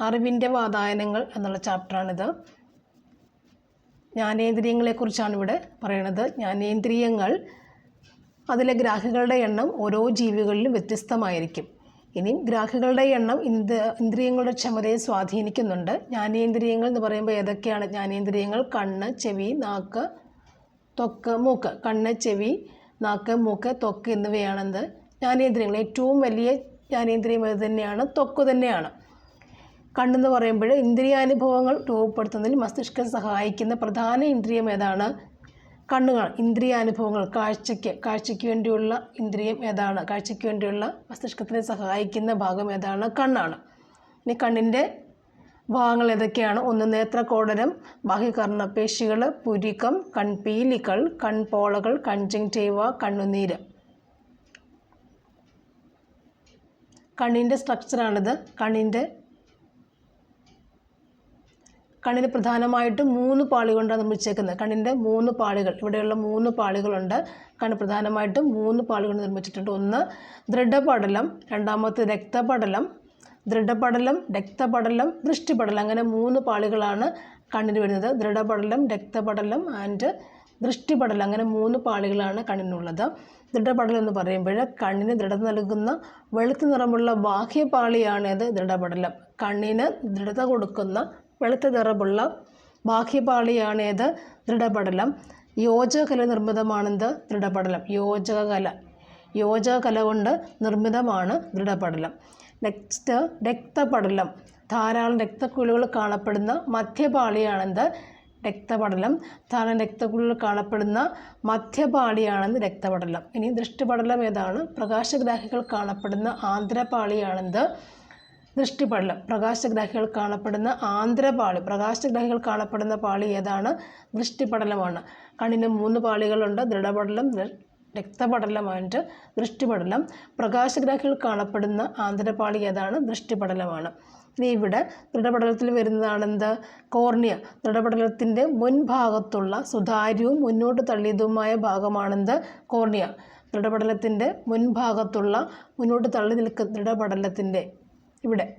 അറിവിന്റെ വാതായനങ്ങൾ എന്നുള്ള ചാപ്റ്ററാണിത്. ജ്ഞാനേന്ദ്രിയങ്ങളെക്കുറിച്ചാണ് ഇവിടെ പറയണത്. ജ്ഞാനേന്ദ്രിയങ്ങൾ അതിലെ ഗ്രാഹികളുടെ എണ്ണം ഓരോ ജീവികളിലും വ്യത്യസ്തമായിരിക്കും. ഇനി ഗ്രാഹികളുടെ എണ്ണം ഇന്ദ ഇന്ദ്രിയങ്ങളുടെ ക്ഷമതയെ സ്വാധീനിക്കുന്നുണ്ട്. ജ്ഞാനേന്ദ്രിയങ്ങൾ എന്ന് പറയുമ്പോൾ ഏതൊക്കെയാണ്? ജ്ഞാനേന്ദ്രിയങ്ങൾ കണ്ണ് ചെവി നാക്ക് തൊക്ക് മൂക്ക്. കണ്ണ് ചെവി നാക്ക് മൂക്ക് ത്വക്ക് എന്നിവയാണെന്ത്? ജ്ഞാനേന്ദ്രിയങ്ങൾ. ഏറ്റവും വലിയ ജ്ഞാനേന്ദ്രിയം ഇത് തന്നെയാണ്? ത്വക്ക് തന്നെയാണ്. കണ്ണെന്ന് പറയുമ്പോൾ ഇന്ദ്രിയാനുഭവങ്ങൾ രൂപപ്പെടുത്തുന്നതിൽ മസ്തിഷ്കം സഹായിക്കുന്ന പ്രധാന ഇന്ദ്രിയം ഏതാണ്? കണ്ണുകൾ. ഇന്ദ്രിയാനുഭവങ്ങൾ. കാഴ്ചയ്ക്ക്. കാഴ്ചയ്ക്ക് വേണ്ടിയുള്ള ഇന്ദ്രിയം ഏതാണ്? കാഴ്ചയ്ക്ക് വേണ്ടിയുള്ള മസ്തിഷ്കത്തിനെ സഹായിക്കുന്ന ഭാഗം ഏതാണ്? കണ്ണാണ്. ഇനി കണ്ണിന്റെ ഭാഗങ്ങൾ ഏതൊക്കെയാണ്? ഒന്ന് നേത്രകോടരം ബാഹ്യകർണപേശികൾ പുരികം കൺപീലികൾ കൺപോളകൾ കൺജങ്റ്റീവ കണ്ണുനീര്. കണ്ണിന്റെ സ്ട്രക്ചറാണിത് കണ്ണിന്റെ കണ്ണിന് പ്രധാനമായിട്ടും മൂന്ന് പാളികൊണ്ടാണ് നമ്മൾ നിർമ്മിച്ചേക്കുന്നത് കണ്ണിന്റെ മൂന്ന് പാളികൾ. ഇവിടെയുള്ള മൂന്ന് പാളികളുണ്ട്. കണ്ണ് പ്രധാനമായിട്ടും മൂന്ന് പാളികൾ നിർമ്മിച്ചിട്ടുണ്ട്. ഒന്ന് ദൃഢപടലം രണ്ടാമത്തെ രക്തപടലം ദൃഢപടലം രക്തപടലം ദൃഷ്ടിപടലം. അങ്ങനെ മൂന്ന് പാളികളാണ് കണ്ണിന് വരുന്നത്. ദൃഢപടലം രക്തപടലം ആൻഡ് ദൃഷ്ടിപടലം. അങ്ങനെ മൂന്ന് പാളികളാണ് കണ്ണിനുള്ളത്. ദൃഢപടലം എന്ന് പറയുമ്പോൾ കണ്ണിന് ദൃഢത നൽകുന്ന വെളുത്ത നിറമുള്ള ബാഹ്യപാളിയാണ് ഇത് ദൃഢപടലം. കണ്ണിന് ദൃഢത കൊടുക്കുന്ന വെളുത്ത നിറമുള്ള ബാഹ്യപാളിയാണേത് ദൃഢപടലം. യോജകല നിർമ്മിതമാണെന്ത് ദൃഢപടലം? യോജകകല യോജകല കൊണ്ട് നിർമ്മിതമാണ് ദൃഢപടലം. നെക്സ്റ്റ് രക്തപടലം. ധാരാളം രക്തക്കുഴികൾ കാണപ്പെടുന്ന മധ്യപാളിയാണെന്ത് രക്തപടലം? ധാരാളം രക്തക്കുഴികൾ കാണപ്പെടുന്ന മധ്യപാളിയാണെന്ന് രക്തപടലം? ഇനി ദൃഷ്ടിപടലം ഏതാണ്? പ്രകാശഗ്രാഹികൾ കാണപ്പെടുന്ന ആന്തരപാളിയാണെന്ത് ദൃഷ്ടിപടലം. പ്രകാശഗ്രാഹികൾ കാണപ്പെടുന്ന ആന്ധ്രപാളി. പ്രകാശഗ്രാഹികൾ കാണപ്പെടുന്ന പാളി ഏതാണ്? ദൃഷ്ടിപടലമാണ്. കണ്ണിന് മൂന്ന് പാളികളുണ്ട്. ദൃഢപടലം രക്തപടലമായിട്ട് ദൃഷ്ടിപടലം. പ്രകാശഗ്രാഹികൾ കാണപ്പെടുന്ന ആന്തരപാളി ഏതാണ്? ദൃഷ്ടിപടലമാണ്. ഇനി ഇവിടെ ദൃഢപടലത്തിൽ വരുന്നതാണെന്ത്? കോർണിയ. ദൃഢപടലത്തിന്റെ മുൻഭാഗത്തുള്ള സുതാര്യവും മുന്നോട്ട് തള്ളിയതുമായ ഭാഗമാണെന്ത്? കോർണിയ. ദൃഢപടലത്തിന്റെ മുൻഭാഗത്തുള്ള മുന്നോട്ട് തള്ളി നിൽക്കുന്ന ദൃഢപടലത്തിന്റെ ഇവിടെ.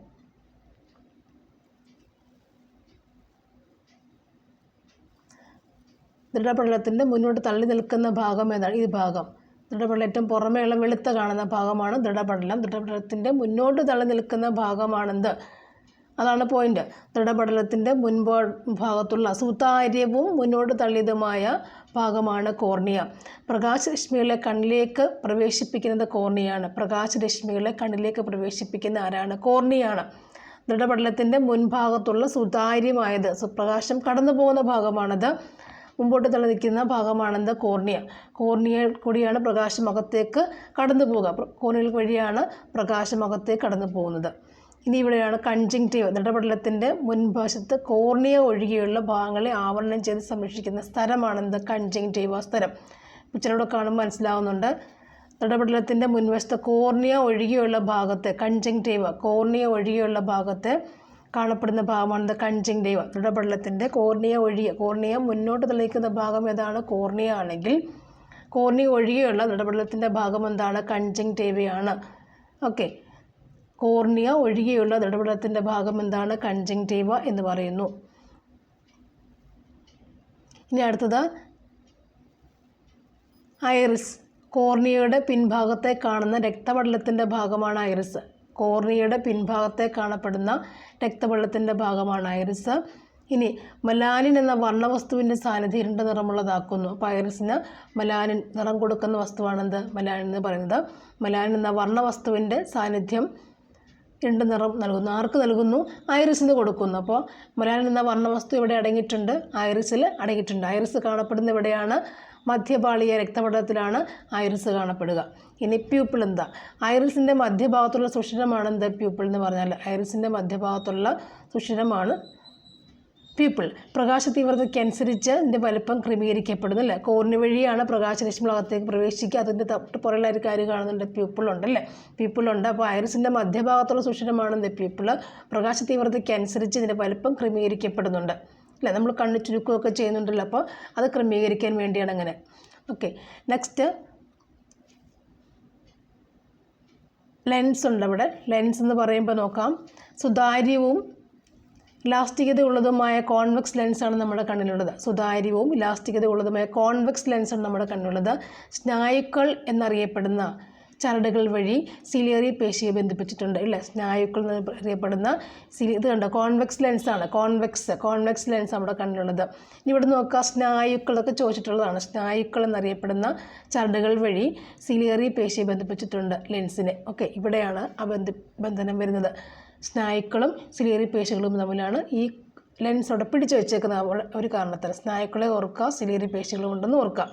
ദൃഢപടലത്തിന്റെ മുന്നോട്ട് തള്ളി നിൽക്കുന്ന ഭാഗം ഏതാണ്? ഈ ഭാഗം. ദൃഢപടലം ഏറ്റവും പുറമേയുള്ള വെളുത്ത കാണുന്ന ഭാഗമാണ് ദൃഢപടലം. ദൃഢപടലത്തിന്റെ മുന്നോട്ട് തള്ളി നിൽക്കുന്ന ഭാഗമാണെന്ത്? അതാണ് പോയിന്റ് ദൃഢപടലത്തിന്റെ മുൻപോ ഭാഗത്തുള്ള സുതാര്യവും മുന്നോട്ട് തള്ളിയതുമായ ഭാഗമാണ് കോർണിയ. പ്രകാശരശ്മികളെ കണ്ണിലേക്ക് പ്രവേശിപ്പിക്കുന്നത് കോർണിയാണ്. പ്രകാശരശ്മികളെ കണ്ണിലേക്ക് പ്രവേശിപ്പിക്കുന്ന ആരാണ്? കോർണിയാണ്. ദൃഢപടലത്തിന്റെ മുൻഭാഗത്തുള്ള സുതാര്യമായത് സുപ്രകാശം കടന്നു പോകുന്ന ഭാഗമാണത് മുമ്പോട്ട് തള്ളി നിൽക്കുന്ന ഭാഗമാണെന്ത്? കോർണിയ. കോർണിയയിൽ കൂടിയാണ് പ്രകാശമകത്തേക്ക് കടന്നു പോകുക കോർണിയ വഴിയാണ് പ്രകാശമകത്തേക്ക് കടന്നു പോകുന്നത് ഇനി ഇവിടെയാണ് കൺജിങ്റ്റീവ് ദൃഢപടലത്തിന്റെ മുൻവശത്ത് കോർണിയ ഒഴികെയുള്ള ഭാഗങ്ങളെ ആവരണം ചെയ്ത് സംരക്ഷിക്കുന്ന സ്ഥലമാണെന്ത്? കൺജങ്റ്റീവ് സ്ഥലം. പിക്ചറിലൂടെ കാണുമ്പോൾ മനസ്സിലാവുന്നുണ്ട്. ദൃഢപടലത്തിന്റെ മുൻവശത്ത് കോർണിയ ഒഴികെയുള്ള ഭാഗത്ത് കൺജിങ്റ്റീവ് കോർണിയ ഒഴികെയുള്ള ഭാഗത്ത് കാണപ്പെടുന്ന ഭാഗമാണ് കൺജിങ്റ്റീവ് ദൃഢപടലത്തിന്റെ കോർണിയ ഒഴികെ കോർണിയ മുന്നോട്ട് തെളിയിക്കുന്ന ഭാഗം ഏതാണ്? കോർണിയ ആണെങ്കിൽ കോർണിയ ഒഴികെയുള്ള ദൃഢപടലത്തിന്റെ ഭാഗം എന്താണ്? കൺജിങ്റ്റീവയാണ് ഓക്കെ കോർണിയ ഒഴികെയുള്ള ദൃഢപടലത്തിന്റെ ഭാഗം എന്താണ്? കൺജങ്റ്റീവ എന്ന് പറയുന്നു. ഇനി അടുത്തത്. ഐറിസ് കോർണിയയുടെ പിൻഭാഗത്തെ കാണുന്ന രക്തപടലത്തിന്റെ ഭാഗമാണ് ഐറിസ്. കോർണിയയുടെ പിൻഭാഗത്തെ കാണപ്പെടുന്ന രക്തപടലത്തിന്റെ ഭാഗമാണ് ഐറിസ്. ഇനി മലാനിൻ എന്ന വർണവസ്തുവിന്റെ സാന്നിധ്യം ഇരുണ്ട നിറമുള്ളതാക്കുന്നു. അപ്പോൾ ഐറിസിന് മലാനിൻ നിറം കൊടുക്കുന്ന വസ്തുവാണെന്ത്? മലാനിൻ എന്ന് പറയുന്നത്. മലാനിൻ എന്ന വർണവസ്തുവിന്റെ സാന്നിധ്യം ഇരുണ്ട നിറം നൽകുന്നു. ആർക്ക് നൽകുന്നു? ഐറിസിന് കൊടുക്കുന്നു. അപ്പോൾ മലയാളം എന്ന വർണവസ്തു ഇവിടെ അടങ്ങിയിട്ടുണ്ട്. ഐറിസിൽ അടങ്ങിയിട്ടുണ്ട്. ഐറിസ് കാണപ്പെടുന്ന ഇവിടെയാണ്. മധ്യപാളിയ രക്തപടലത്തിലാണ് ഐറിസ് കാണപ്പെടുക. ഇനി പ്യൂപ്പിൾ എന്താ ഐറിസിന്റെ മധ്യഭാഗത്തുള്ള സുഷിരമാണ് എന്താ? പ്യൂപ്പിൾ എന്ന് പറഞ്ഞാൽ ഐറിസിന്റെ മധ്യഭാഗത്തുള്ള സുഷിരമാണ് പ്യൂപ്പിൾ പ്രകാശ തീവ്രതയ്ക്കനുസരിച്ച് ഇതിന്റെ വലിപ്പം ക്രമീകരിക്കപ്പെടുന്നു അല്ലേ കോർണി വഴിയാണ് പ്രകാശരശ്മികൾ അകത്തേക്ക് പ്രവേശിക്കുക. അതിന്റെ തൊട്ട് പുറകിലായിട്ട് കാര്യം കാണുന്നുണ്ട്. പീപ്പിളുണ്ട് അല്ലേ? പീപ്പിളുണ്ട് അപ്പോൾ ഐറിസിന്റെ മധ്യഭാഗത്തുള്ള സുഷിരമാണ് എന്ത് പീപ്പിൾ പ്രകാശ തീവ്രതയ്ക്കനുസരിച്ച് ഇതിന്റെ വലിപ്പം ക്രമീകരിക്കപ്പെടുന്നുണ്ട്. അല്ലേ? നമ്മൾ കണ്ണ് ചുരുക്കുകയൊക്കെ ചെയ്യുന്നുണ്ടല്ലോ. അപ്പോൾ അത് ക്രമീകരിക്കാൻ വേണ്ടിയാണ് അങ്ങനെ. ഓക്കെ നെക്സ്റ്റ് ലെൻസ് ഉണ്ട് അവിടെ ലെൻസ് എന്ന് പറയുമ്പോൾ നോക്കാം. സുതാര്യവും ഇലാസ്റ്റികതയുള്ളതുമായ കോൺവെക്സ് ലെൻസാണ് നമ്മുടെ കണ്ണിലുള്ളത്. സുതാര്യവും ഇലാസ്റ്റികതയുള്ളതുമായ കോൺവെക്സ് ലെൻസാണ് നമ്മുടെ കണ്ണിലുള്ളത്. സ്നായുക്കൾ എന്നറിയപ്പെടുന്ന ചരടുകൾ വഴി സിലിയറി പേശിയെ ബന്ധിപ്പിച്ചിട്ടുണ്ട്. ഇല്ലേ? സ്നായുക്കൾ എന്നറിയപ്പെടുന്ന സിലി ഇത് കണ്ടോ? കോൺവെക്സ് ലെൻസാണ്. കോൺവെക്സ് കോൺവെക്സ് ലെൻസ് നമ്മുടെ കണ്ണിലുള്ളത്. ഇവിടെ നോക്കുക. സ്നായുക്കളൊക്കെ ചോദിച്ചിട്ടുള്ളതാണ്. സ്നായുക്കൾ എന്നറിയപ്പെടുന്ന ചരടുകൾ വഴി സിലിയറി പേശിയെ ബന്ധിപ്പിച്ചിട്ടുണ്ട് ലെൻസിനെ. ഓക്കെ ഇവിടെയാണ് ആ ബന്ധി ബന്ധനം വരുന്നത്. സ്നായുക്കളും സിലിയറി പേശികളും തമ്മിലാണ് ഈ ലെൻസ് അവിടെ പിടിച്ചു വെച്ചേക്കുന്ന ഒരു കാരണത്താൽ. സ്നായുക്കളെ ഓർക്കുക സിലിയറി പേശികളും ഉണ്ടെന്ന് ഓർക്കുക.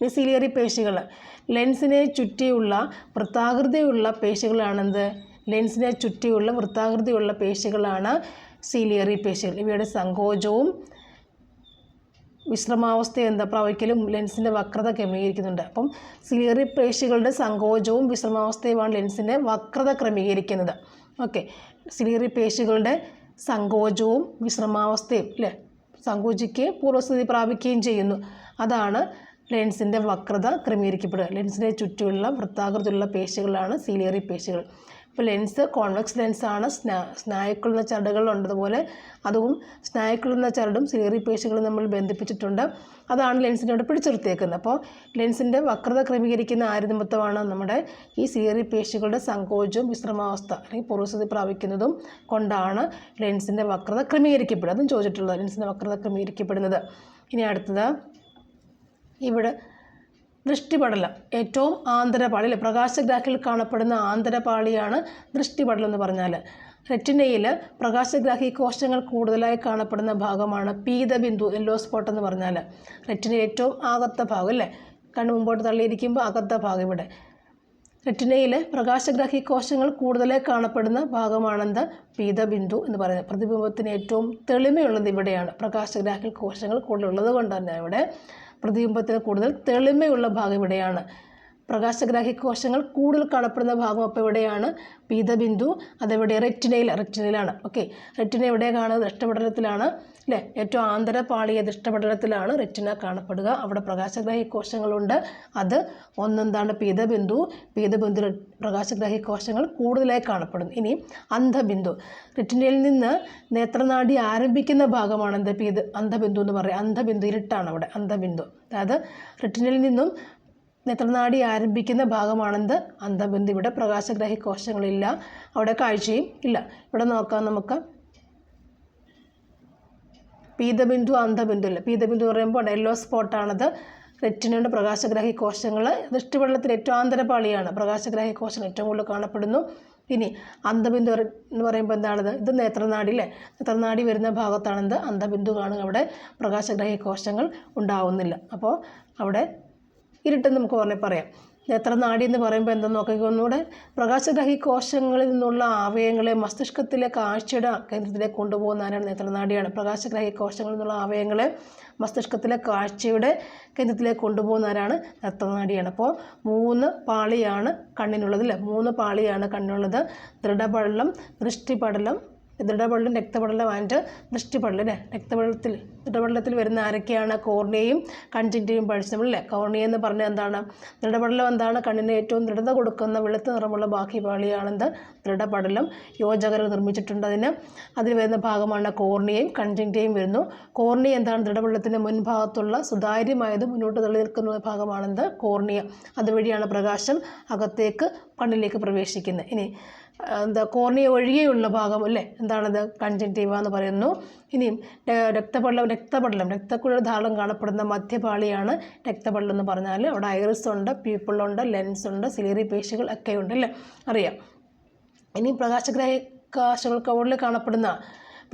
ഇനി സിലിയറി പേശികൾ ലെൻസിനെ ചുറ്റിയുള്ള വൃത്താകൃതിയുള്ള പേശികളാണെന്ത് ലെൻസിനെ ചുറ്റിയുള്ള വൃത്താകൃതിയുള്ള പേശികളാണ് സിലിയറി പേശികൾ ഇവയുടെ സങ്കോചവും വിശ്രമാവസ്ഥ എന്താ? പ്രവയ്ക്കലും ലെൻസിന്റെ വക്രത ക്രമീകരിക്കുന്നുണ്ട്. അപ്പം സിലിയറി പേശികളുടെ സങ്കോചവും വിശ്രമാവസ്ഥയുമാണ് ലെൻസിന്റെ വക്രത ക്രമീകരിക്കുന്നത്. ഓക്കെ. സിലിയറി പേശികളുടെ സങ്കോചവും വിശ്രമാവസ്ഥയും അല്ലേ സങ്കോചിക്കുകയും പൂർവസ്ഥിതി പ്രാപിക്കുകയും ചെയ്യുന്നു. അതാണ് ലെൻസിന്റെ വക്രത ക്രമീകരിക്കപ്പെടുക. ലെൻസിന്റെ ചുറ്റുമുള്ള വൃത്താകൃതിയുള്ള പേശികളാണ് സിലിയറി പേശികൾ. ഇപ്പോൾ ലെൻസ് കോൺവെക്സ് ലെൻസാണ് സ്നാ സ്നായുക്കളുന്ന ചരടുകളുള്ളതുപോലെ അതും സ്നായുക്കളുന്ന ചരടും സിലേറി പേശികളും നമ്മൾ ബന്ധിപ്പിച്ചിട്ടുണ്ട്. അതാണ് ലെൻസിനെ അവിടെ പിടിച്ചിർത്തിയേക്കുന്നത് അപ്പോൾ ലെൻസിന്റെ വക്രത ക്രമീകരിക്കുന്ന ആര്യനിമിത്തമാണ് നമ്മുടെ ഈ സിലേറി പേശികളുടെ സങ്കോചവും വിശ്രമാവസ്ഥ അല്ലെങ്കിൽ പൂർവസ്ഥിതി പ്രാപിക്കുന്നതും കൊണ്ടാണ് ലെൻസിന്റെ വക്രത ക്രമീകരിക്കപ്പെടുന്നത്. അതും ചോദിച്ചിട്ടുള്ളത് ലെൻസിന്റെ വക്രത ക്രമീകരിക്കപ്പെടുന്നത്. ഇനി അടുത്തത് ഇവിടെ ദൃഷ്ടിപടലം. ഏറ്റവും ആന്തരപാളി അല്ലെ പ്രകാശഗ്രാഹിയിൽ കാണപ്പെടുന്ന ആന്തരപാളിയാണ് ദൃഷ്ടിപടലം എന്ന് പറഞ്ഞാൽ റെറ്റിനയിൽ പ്രകാശഗ്രാഹി കോശങ്ങൾ കൂടുതലായി കാണപ്പെടുന്ന ഭാഗമാണ് പീതബിന്ദു യെല്ലോ സ്പോട്ട് എന്ന് പറഞ്ഞാൽ റെറ്റിന ഏറ്റവും അകത്ത ഭാഗം അല്ലേ? കണ്ണ് മുമ്പോട്ട് തള്ളിയിരിക്കുമ്പോൾ അകത്ത ഭാഗം ഇവിടെ. റെറ്റിനയിൽ പ്രകാശഗ്രാഹി കോശങ്ങൾ കൂടുതലായി കാണപ്പെടുന്ന ഭാഗമാണെന്ത്? പീതബിന്ദു എന്ന് പറയുന്നത്. പ്രതിബിംബത്തിന് ഏറ്റവും തെളിമയുള്ളത് ഇവിടെയാണ്. പ്രകാശഗ്രാഹി കോശങ്ങൾ കൂടുതലുള്ളത് കൊണ്ട് തന്നെ ഇവിടെ. പ്രതിബിംബത്തിന് കൂടുതൽ തെളിമയുള്ള ഭാഗം ഇവിടെയാണ് പ്രകാശഗ്രാഹി കോശങ്ങൾ കൂടുതൽ കാണപ്പെടുന്ന ഭാഗം അപ്പോൾ എവിടെയാണ്? പീതബിന്ദു അതെവിടെ? റെറ്റിനയിൽ റെറ്റിനയിലാണ്. ഓക്കെ. റെറ്റിന എവിടെ കാണുന്നത് ദൃഷ്ടപടലത്തിലാണ് അല്ലേ? ഏറ്റവും ആന്തര പാളിയ ദൃഷ്ടപടലത്തിലാണ് റെറ്റിന കാണപ്പെടുക. അവിടെ പ്രകാശഗ്രാഹി കോശങ്ങളുണ്ട്. അത് ഒന്നെന്താണ്? പീതബിന്ദു. പീതബിന്ദു പ്രകാശഗ്രാഹി കോശങ്ങൾ കൂടുതലായി കാണപ്പെടുന്നു. ഇനി അന്ധബിന്ദു. റെറ്റിനയിൽ നിന്ന് നേത്രനാടി ആരംഭിക്കുന്ന ഭാഗമാണ് എന്ത്? പീത അന്ധബിന്ദു എന്ന് പറയുക അന്ധബിന്ദു ഇരുട്ടാണ് അവിടെ. അന്ധബിന്ദു. അതായത് റെറ്റിനയിൽ നിന്നും നേത്രനാടി ആരംഭിക്കുന്ന ഭാഗമാണെന്ത്? അന്ധബിന്ദു ഇവിടെ പ്രകാശഗ്രാഹി കോശങ്ങളില്ല. അവിടെ കാഴ്ചയും ഇല്ല. ഇവിടെ നോക്കാം നമുക്ക്. പീതബിന്ദു അന്ധബിന്ദു അല്ല? പീതബിന്ദു പറയുമ്പോൾ യെല്ലോ സ്പോട്ടാണത് റെറ്റിനയുടെ പ്രകാശഗ്രാഹി കോശങ്ങൾ ദൃഷ്ടിവെള്ളത്തിൽ ഏറ്റവും ആന്തരപാളിയാണ് പ്രകാശഗ്രാഹി കോശങ്ങൾ ഏറ്റവും കൂടുതൽ കാണപ്പെടുന്നു. ഇനി അന്ധബിന്ദു എന്ന് പറയുമ്പോൾ എന്താണത്? ഇത് നേത്രനാടി അല്ലേ? നേത്രനാടി വരുന്ന ഭാഗത്താണെന്ത്? അന്ധബിന്ദു കാണുക അവിടെ പ്രകാശഗ്രാഹി കോശങ്ങൾ ഉണ്ടാവുന്നില്ല. അപ്പോൾ അവിടെ ഇരുട്ടെന്ന് നമുക്ക് പറഞ്ഞ് പറയാം. നേത്രനാടി എന്ന് പറയുമ്പോൾ എന്താ നോക്കി ഒന്നുകൂടെ? പ്രകാശഗ്രഹി കോശങ്ങളിൽ നിന്നുള്ള ആവയങ്ങളെ മസ്തിഷ്കത്തിലെ കാഴ്ചയുടെ കേന്ദ്രത്തിലേക്ക് കൊണ്ടുപോകുന്നതിനാണ് നേത്രനാടിയാണ് പ്രകാശഗ്രഹി കോശങ്ങളിൽ നിന്നുള്ള ആവയങ്ങളെ മസ്തിഷ്കത്തിലെ കാഴ്ചയുടെ കേന്ദ്രത്തിലേക്ക് കൊണ്ടുപോകുന്നതിനാണ് നേത്രനാടിയാണ് അപ്പോൾ മൂന്ന് പാളിയാണ് കണ്ണിനുള്ളത് അല്ലേ? മൂന്ന് പാളിയാണ് കണ്ണിനുള്ളത്. ദൃഢപടലം ദൃഷ്ടിപടലം ദൃഢപടലം ആൻഡ് ദൃഷ്ടിപടലം അല്ലേ? രക്തപടലത്തിൽ ദൃഢപടലത്തിൽ വരുന്ന ആരൊക്കെയാണ്? കോർണിയയും കൺജങ്ക്റ്റീവും പഠിച്ചു നമ്മളല്ലേ കോർണിയ എന്ന് പറഞ്ഞാൽ എന്താണ്? ദൃഢപടലം എന്താണ്? കണ്ണിന് ഏറ്റവും ദൃഢത കൊടുക്കുന്ന വെളുത്ത നിറമുള്ള ബാക്കി പാളിയാണെന്ത് ദൃഢപടലം. യോജകർ നിർമ്മിച്ചിട്ടുണ്ട് അതിന്. അതിൽ വരുന്ന ഭാഗമാണ് കോർണിയയും കൺജങ്ക്റ്റീവും വരുന്നു. കോർണിയ എന്താണ്? ദൃഢപടലത്തിന്റെ മുൻഭാഗത്തുള്ള സുതാര്യമായത് മുന്നോട്ട് തള്ളി നിൽക്കുന്ന ഭാഗമാണെന്ത്? കോർണിയ. അതുവഴിയാണ് പ്രകാശം അകത്തേക്ക് കണ്ണിലേക്ക് പ്രവേശിക്കുന്നത്. ഇനി എന്താ കോർണിയ ഒഴികെയുള്ള ഭാഗം അല്ലേ? എന്താണത്? കൺജന്റീവ എന്ന് പറയുന്നു. ഇനിയും രക്തപടലം രക്തപടലം. രക്തക്കുഴൽ ധാരാളം കാണപ്പെടുന്ന മധ്യപാളിയാണ് രക്തപടലം എന്ന് പറഞ്ഞാൽ അവിടെ ഐറിസ് ഉണ്ട് പ്യൂപ്പിളുണ്ട് ലെൻസ് ഉണ്ട് സിലേറി പേശികൾ ഒക്കെ ഉണ്ട് അല്ലേ? അറിയാം. ഇനി പ്രകാശഗ്രാഹി കാശകൾക്ക് മുകളിൽ കാണപ്പെടുന്ന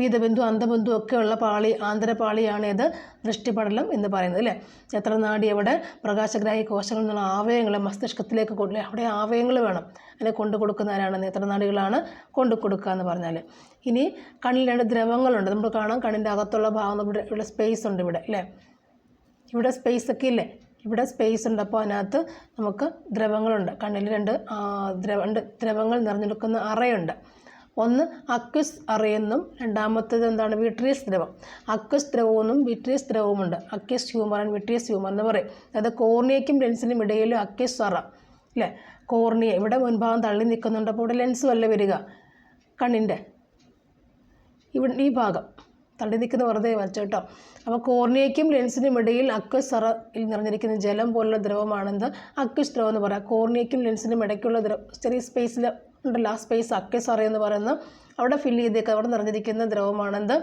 പീതബിന്ദു ഒക്കെ ഉള്ള പാളി ആന്തരപാളിയാണ് ഇത് ദൃഷ്ടിപടലം എന്ന് പറയുന്നത് അല്ലേ? നേത്രനാടി അവിടെ പ്രകാശഗ്രാഹി കോശങ്ങൾ എന്നുള്ള ആവയങ്ങൾ മസ്തിഷ്കത്തിലേക്ക് കൊണ്ടു അവിടെ ആവയങ്ങൾ വേണം. അതിനെ കൊണ്ടു കൊടുക്കുന്ന ആരാണ് നേത്രനാടികളാണ് കൊണ്ടു കൊടുക്കുക എന്ന് പറഞ്ഞാൽ. ഇനി കണ്ണിൽ രണ്ട് ദ്രവങ്ങളുണ്ട്. നമ്മൾ കാണാം കണ്ണിന്റെ അകത്തുള്ള ഭാഗം ഇവിടെ ഇവിടെ സ്പേസ് ഉണ്ട് ഇവിടെ അല്ലേ? ഇവിടെ സ്പേസ് ഒക്കെ ഇല്ലേ? ഇവിടെ സ്പേസ് ഉണ്ട്. അപ്പോൾ അതിനകത്ത് നമുക്ക് ദ്രവങ്ങളുണ്ട്. കണ്ണിൽ രണ്ട് ദ്രവ ദ്രവങ്ങൾ നിറഞ്ഞെടുക്കുന്ന അറയുണ്ട്. ഒന്ന് അക്വിസ് അറിയെന്നും രണ്ടാമത്തേത് എന്താണ്? വിട്രിയസ് ദ്രവം. അക്വസ് ദ്രവമെന്നും vitreous ദ്രവവുമുണ്ട്. Aqueous humour and vitreous humour എന്ന് പറയും. അതായത് കോർണിയയ്ക്കും ലെൻസിനും ഇടയിൽ അക്വസ് അറ അല്ലേ? കോർണിയ ഇവിടെ മുൻഭാഗം തള്ളി നിൽക്കുന്നുണ്ട്. അപ്പോൾ ഇവിടെ ലെൻസ് വല്ല വരിക. കണ്ണിന്റെ. ഇവിടെ ഈ ഭാഗം. തള്ളി നിൽക്കുന്ന വെറുതെ വരച്ചു കേട്ടോ. അപ്പോൾ കോർണിയയ്ക്കും ലെൻസിനും ഇടയിൽ അക്വസ് അറയിൽ നിറഞ്ഞിരിക്കുന്ന ജലം പോലുള്ള ദ്രവമാണെന്ന് അക്വസ് ദ്രവം എന്ന് പറയാം. കോർണിയയ്ക്കും ലെൻസിനും ഇടയ്ക്കുള്ള ദ്രവ ചെറിയ സ്പേസിൽ ഉണ്ടല്ലോ ആ സ്പേസ് അക്വസ് അറ എന്ന് പറയുന്നത് അവിടെ ഫില്ല് ചെയ്തേക്കുക അവിടെ നിറഞ്ഞിരിക്കുന്ന ദ്രവമാണെന്ത്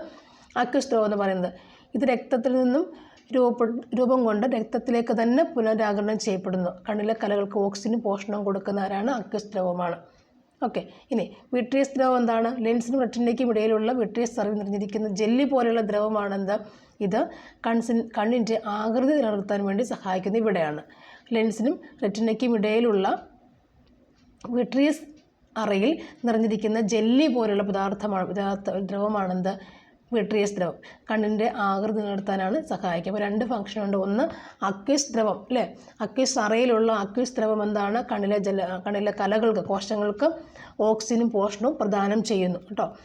അക്വസ് ദ്രവം എന്ന് പറയുന്നത്. ഇത് രക്തത്തിൽ നിന്നും രൂപ രൂപം കൊണ്ട് രക്തത്തിലേക്ക് തന്നെ പുനരാകരണം ചെയ്യപ്പെടുന്നു. കണ്ണിലെ കലകൾക്ക് ഓക്സിജനും പോഷണവും കൊടുക്കുന്ന ആരാണ്? ദ്രവമാണ്. ഓക്കെ ഇനി വിട്രിയസ് ദ്രവം എന്താണ്? ലെൻസിനും റെറ്റിനയ്ക്കും ഇടയിലുള്ള വിട്രിയസ് സർവ് നിറഞ്ഞിരിക്കുന്ന ജെല്ലി പോലെയുള്ള ദ്രവമാണെന്ത് ഇത് കൺസിൻ കണ്ണിന്റെ ആകൃതി നിലനിർത്താൻ വേണ്ടി സഹായിക്കുന്ന ഇവിടെയാണ്. ലെൻസിനും റെറ്റിനയ്ക്കും ഇടയിലുള്ള വിട്രിയസ് അറയിൽ നിറഞ്ഞിരിക്കുന്ന ജെല്ലി പോലുള്ള പദാർത്ഥമാണ് പദാർത്ഥ ദ്രവമാണെന്ത്? വിട്രിയസ് ദ്രവം. കണ്ണിന്റെ ആകൃതി നിലനിർത്താനാണ് സഹായിക്കുക. അപ്പോൾ രണ്ട് ഫംഗ്ഷൻ ഉണ്ട്. ഒന്ന് അക്വിസ് ദ്രവം അല്ലേ? അക്വിസ് അറയിലുള്ള അക്വിസ് ദ്രവം എന്താണ്? കണ്ണിലെ ജല കണ്ണിലെ കലകൾക്ക് കോശങ്ങൾക്ക് ഓക്സിജനും പോഷണവും പ്രദാനം ചെയ്യുന്നു. കേട്ടോ?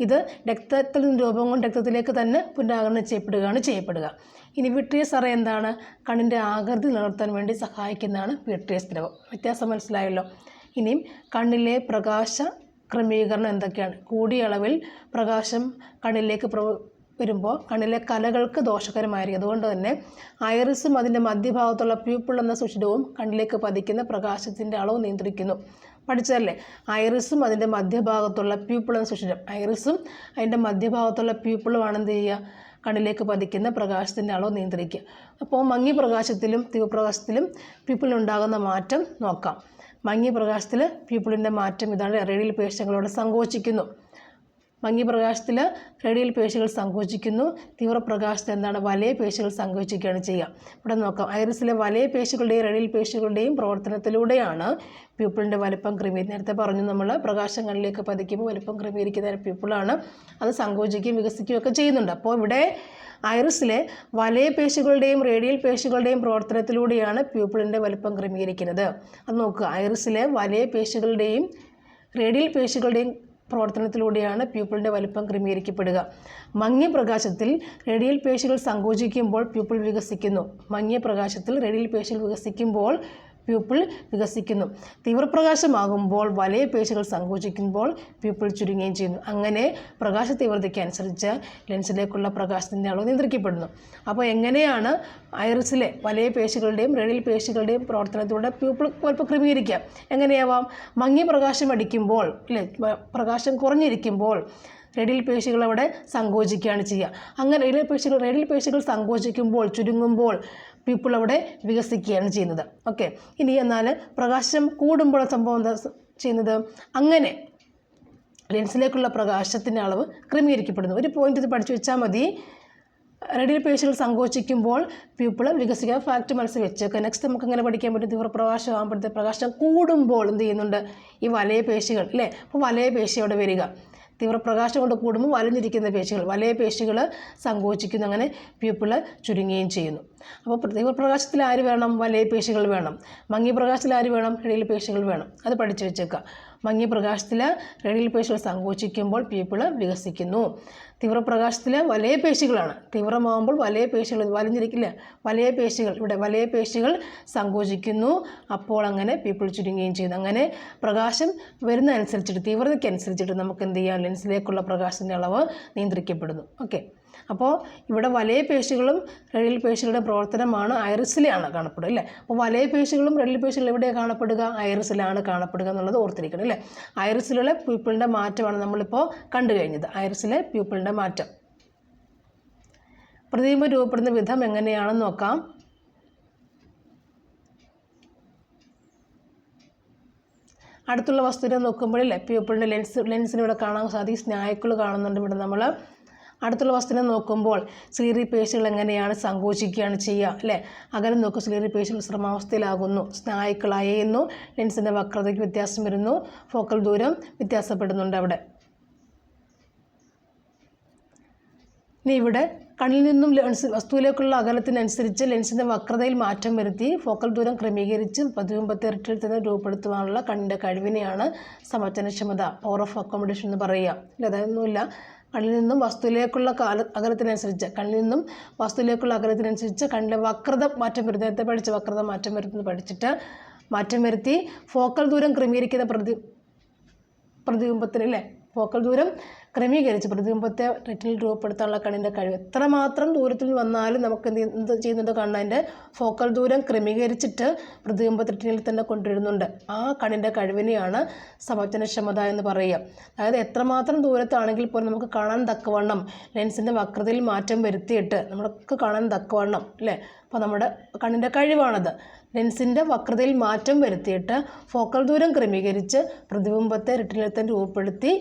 ഇത് രക്തത്തിൽ നിന്ന് രൂപം കൊണ്ട് രക്തത്തിലേക്ക് തന്നെ പുനരാകരണം ചെയ്യപ്പെടുകയാണ് ചെയ്യപ്പെടുക. ഇനി വിട്രിയസ് അറ എന്താണ്? കണ്ണിന്റെ ആകൃതി നിലനിർത്താൻ വേണ്ടി സഹായിക്കുന്നതാണ് വിട്രിയസ് ദ്രവം. വ്യത്യാസം മനസ്സിലായല്ലോ? ഇനിയും കണ്ണിലെ പ്രകാശ ക്രമീകരണം എന്തൊക്കെയാണ്? കൂടിയ അളവിൽ പ്രകാശം കണ്ണിലേക്ക് വരുമ്പോൾ കണ്ണിലെ കലകൾക്ക് ദോഷകരമായിരിക്കും. അതുകൊണ്ട് തന്നെ ഐറിസും അതിന്റെ മധ്യഭാഗത്തുള്ള പ്യൂപ്പിൾ എന്ന സുഷിരവും കണ്ണിലേക്ക് പതിക്കുന്ന പ്രകാശത്തിന്റെ അളവ് നിയന്ത്രിക്കുന്നു. പഠിച്ചതല്ലേ? ഐറിസും അതിന്റെ മധ്യഭാഗത്തുള്ള പ്യൂപ്പിൾ എന്ന സുഷിരം. ഐറിസും അതിന്റെ മധ്യഭാഗത്തുള്ള പ്യൂപ്പിളുമാണ് എന്ത് ചെയ്യുക? കണ്ണിലേക്ക് പതിക്കുന്ന പ്രകാശത്തിന്റെ അളവ് നിയന്ത്രിക്കുക. അപ്പോൾ മങ്ങി പ്രകാശത്തിലും തീവ്രപ്രകാശത്തിലും പ്യൂപ്പിളിനുണ്ടാകുന്ന മാറ്റം നോക്കാം. മങ്ങിയ പ്രകാശത്തിൽ പ്യൂപ്പിളിന്റെ മാറ്റം ഇതാണ് റേഡിയൽ പേശികളോട് സങ്കോചിക്കുന്നു. മങ്ങിയ പ്രകാശത്തിൽ റേഡിയൽ പേശികൾ സങ്കോചിക്കുന്നു. തീവ്രപ്രകാശത്തിൽ എന്താണ് വലയ പേശികൾ സങ്കോചിക്കുകയാണ് ചെയ്യുക. ഇവിടെ നോക്കാം. ഐറിസിലെ വലയ പേശികളുടെയും റേഡിയൽ പേശികളുടെയും പ്രവർത്തനത്തിലൂടെയാണ് പ്യൂപ്പിളിന്റെ വലുപ്പം ക്രമീകരിക്കുന്നത് നേരത്തെ പറഞ്ഞു നമ്മൾ പ്രകാശങ്ങളിലേക്ക് പതിക്കുമ്പോൾ വലുപ്പം ക്രമീകരിക്കുന്ന പ്യൂപ്പിളാണ് അത് സങ്കോചിക്കുകയും വികസിക്കുകയും ഒക്കെ ചെയ്യുന്നുണ്ട്. അപ്പോൾ ഇവിടെ ഐറിസിലെ വലയ പേശികളുടെയും റേഡിയൽ പേശികളുടെയും പ്രവർത്തനത്തിലൂടെയാണ് പ്യൂപ്പിളിന്റെ വലുപ്പം ക്രമീകരിക്കുന്നത്. അത് നോക്കുക ഐറിസിലെ വലയ പേശികളുടെയും റേഡിയൽ പേശികളുടെയും പ്രവർത്തനത്തിലൂടെയാണ് പ്യൂപ്പിളിന്റെ വലുപ്പം ക്രമീകരിക്കപ്പെടുക. മങ്ങിയ പ്രകാശത്തിൽ റേഡിയൽ പേശികൾ സങ്കോചിക്കുമ്പോൾ പ്യൂപ്പിൾ വികസിക്കുന്നു. മങ്ങിയ പ്രകാശത്തിൽ റേഡിയൽ പേശികൾ വികസിക്കുമ്പോൾ പ്യൂപ്പിൾ വികസിക്കുന്നു. തീവ്രപ്രകാശമാകുമ്പോൾ വലയ പേശികൾ സങ്കോചിക്കുമ്പോൾ പ്യൂപ്പിൾ ചുരുങ്ങുകയും ചെയ്യുന്നു. അങ്ങനെ പ്രകാശ തീവ്രതയ്ക്ക് അനുസരിച്ച് ലെൻസിലേക്കുള്ള പ്രകാശത്തിന്റെ അളവ് നിയന്ത്രിക്കപ്പെടുന്നു. അപ്പോൾ എങ്ങനെയാണ് ഐറിസിലെ വലയ പേശികളുടെയും റേഡിയൽ പേശികളുടെയും പ്രവർത്തനത്തിലൂടെ പ്യൂപ്പിൾ വലുപ്പം ക്രമീകരിക്കാം എങ്ങനെയാവാം? മങ്ങിയ പ്രകാശം അടിക്കുമ്പോൾ അല്ലേ പ്രകാശം കുറഞ്ഞിരിക്കുമ്പോൾ റെഡിൽ പേശികൾ അവിടെ സങ്കോചിക്കുകയാണ് ചെയ്യുക. അങ്ങനെ റേഡിയൽ പേശികൾ റെഡിൽ പേശികൾ സങ്കോചിക്കുമ്പോൾ ചുരുങ്ങുമ്പോൾ പീപ്പിൾ അവിടെ വികസിക്കുകയാണ് ചെയ്യുന്നത്. ഓക്കെ ഇനി എന്നാൽ പ്രകാശം കൂടുമ്പോൾ സംഭവം എന്താ ചെയ്യുന്നത്? അങ്ങനെ ലെൻസിലേക്കുള്ള പ്രകാശത്തിന്റെ അളവ് ക്രമീകരിക്കപ്പെടുന്നു. ഒരു പോയിന്റ് ഇത് പഠിച്ചു വെച്ചാൽ മതി. റേഡിയൽ പേശികൾ സങ്കോചിക്കുമ്പോൾ പീപ്പിൾ വികസിക്കുക ഫാക്റ്റ് മനസ്സിൽ വെച്ചേക്കുക. നെക്സ്റ്റ് നമുക്ക് എങ്ങനെ പഠിക്കാൻ പറ്റും. തീവ്രപ്രകാശം ആകുമ്പോഴത്തെ പ്രകാശം കൂടുമ്പോൾ എന്ത് ചെയ്യുന്നുണ്ട്? ഈ വലയ പേശികൾ അല്ലേ? അപ്പോൾ വലയ പേശി അവിടെ വരിക. തീവ്രപ്രകാശം കൊണ്ട് കൂടുമ്പോൾ വലഞ്ഞിരിക്കുന്ന പേശികൾ വലയ പേശികൾ സങ്കോചിക്കുന്നു. അങ്ങനെ പ്യൂപ്പിൾ ചുരുങ്ങുകയും ചെയ്യുന്നു. അപ്പോൾ തീവ്രപ്രകാശത്തിൽ ആര് വേണം? വലയ പേശികൾ വേണം. മങ്ങിയ പ്രകാശത്തിൽ ആര് വേണം? ഇടയിൽ പേശികൾ വേണം. അത് പഠിച്ചു വെച്ചേക്കുക. മങ്ങിയ പ്രകാശത്തിൽ റേഡിയൽ പേശികൾ സങ്കോചിക്കുമ്പോൾ പ്യൂപ്പിൾ വികസിക്കുന്നു. തീവ്രപ്രകാശത്തിൽ വലയ പേശികളാണ്. തീവ്രമാകുമ്പോൾ വലയ പേശികൾ വലിഞ്ഞിരിക്കില്ല. വലയ പേശികൾ ഇവിടെ വലയ പേശികൾ സങ്കോചിക്കുന്നു. അപ്പോൾ അങ്ങനെ പീപ്പിൾ ചുരുങ്ങുകയും ചെയ്യുന്നു അങ്ങനെ പ്രകാശം വരുന്നതനുസരിച്ചിട്ട് തീവ്രതയ്ക്ക് അനുസരിച്ചിട്ട് നമുക്ക് എന്ത് ചെയ്യാം? ലെൻസിലേക്കുള്ള പ്രകാശത്തിന്റെ അളവ് നിയന്ത്രിക്കപ്പെടുന്നു. ഓക്കെ അപ്പോൾ ഇവിടെ വലയ പേശികളും റെഡിൽ പേശികളുടെ പ്രവർത്തനമാണ് ഐറിസിലാണ് കാണപ്പെടുക അല്ലേ? അപ്പോൾ വലയ പേശികളും റെഡിൽ പേശികളും എവിടെയാണ് കാണപ്പെടുക? ഐറിസിലാണ് കാണപ്പെടുക എന്നുള്ളത് ഓർത്തിരിക്കണം അല്ലേ? ഐറിസിലുള്ള പ്യൂപ്പിളിന്റെ മാറ്റമാണ് നമ്മളിപ്പോൾ കണ്ടു കഴിഞ്ഞത് ഐറിസിലെ പ്യൂപ്പിളിന്റെ മാറ്റം. പ്രതിബിംബം രൂപപ്പെടുന്ന വിധം എങ്ങനെയാണെന്ന് നോക്കാം. അടുത്തുള്ള വസ്തുവിനെ നോക്കുമ്പോഴല്ലേ പ്യൂപ്പിളിന്റെ ലെൻസ് ലെൻസിന് ഇവിടെ കാണാൻ സാധിക്കും. സ്നായുക്കൾ കാണുന്നുണ്ട് ഇവിടെ നമ്മൾ അടുത്തുള്ള വസ്തുവിനെ നോക്കുമ്പോൾ സ്ലീറി പേശികൾ എങ്ങനെയാണ് സങ്കോചിക്കുകയാണ് ചെയ്യുക അല്ലേ? അകലം നോക്കും സ്ലീറി പേശികൾ ശ്രമാവസ്ഥയിലാകുന്നു സ്നായുക്കൾ അയയുന്നു ലെൻസിന്റെ വക്രതയ്ക്ക് വ്യത്യാസം വരുന്നു ഫോക്കൽ ദൂരം വ്യത്യാസപ്പെടുന്നുണ്ട് അവിടെ. ഇനി ഇവിടെ കണ്ണിൽ നിന്നും ലെൻസ് വസ്തുവിലേക്കുള്ള അകലത്തിനനുസരിച്ച് ലെൻസിന്റെ വക്രതയിൽ മാറ്റം വരുത്തി ഫോക്കൽ ദൂരം ക്രമീകരിച്ച് പ്രതിബിംബത്തെ ഇരട്ടിൽ തന്നെ രൂപപ്പെടുത്തുവാനുള്ള കണ്ണിന്റെ കഴിവിനെയാണ് സമചനക്ഷമത പവർ ഓഫ് അക്കോമഡേഷൻ എന്ന് പറയുക. അല്ല? അതൊന്നുമില്ല കണ്ണിൽ നിന്നും വസ്തുവിലേക്കുള്ള കാല അകലത്തിനനുസരിച്ച് കണ്ണിൽ നിന്നും വസ്തുവിലേക്കുള്ള അകലത്തിനനുസരിച്ച് കണ്ണിലെ വക്രത മാറ്റം വരുത്തി നേരത്തെ പഠിച്ച് വക്രത മാറ്റം വരുത്തുന്നത് പഠിച്ചിട്ട് മാറ്റം വരുത്തി ഫോക്കൽ ദൂരം ക്രമീകരിക്കുന്ന പ്രതി പ്രതിബിംബത്തിന് അല്ലേ ഫോക്കൽ ദൂരം ക്രമീകരിച്ച് പ്രതിബിംബത്തെ റെറ്റിനിൽ രൂപപ്പെടുത്താനുള്ള കണ്ണിന്റെ കഴിവ്. എത്രമാത്രം ദൂരത്തിൽ വന്നാലും നമുക്ക് എന്ത് എന്ത് ചെയ്യുന്നുണ്ട് കണ്ണതിന്റെ ഫോക്കൽ ദൂരം ക്രമീകരിച്ചിട്ട് പ്രതിബിംബത്തെ റെറ്റിനിൽ തന്നെ കൊണ്ടുവരുന്നുണ്ട്. ആ കണ്ണിന്റെ കഴിവിനെയാണ് സമചനക്ഷമത എന്ന് പറയുക. അതായത് എത്രമാത്രം ദൂരത്താണെങ്കിൽ പോലും നമുക്ക് കാണാൻ തക്കവണ്ണം ലെൻസിന്റെ വക്രതയിൽ മാറ്റം വരുത്തിയിട്ട് നമുക്ക് കാണാൻ തക്കവണ്ണം അല്ലേ? അപ്പോൾ നമ്മുടെ കണ്ണിന്റെ കഴിവാണത്. ലെൻസിന്റെ വക്രതയിൽ മാറ്റം വരുത്തിയിട്ട് ഫോക്കൽ ദൂരം ക്രമീകരിച്ച് പ്രതിബിംബത്തെ റെറ്റിനിൽ രൂപപ്പെടുത്തി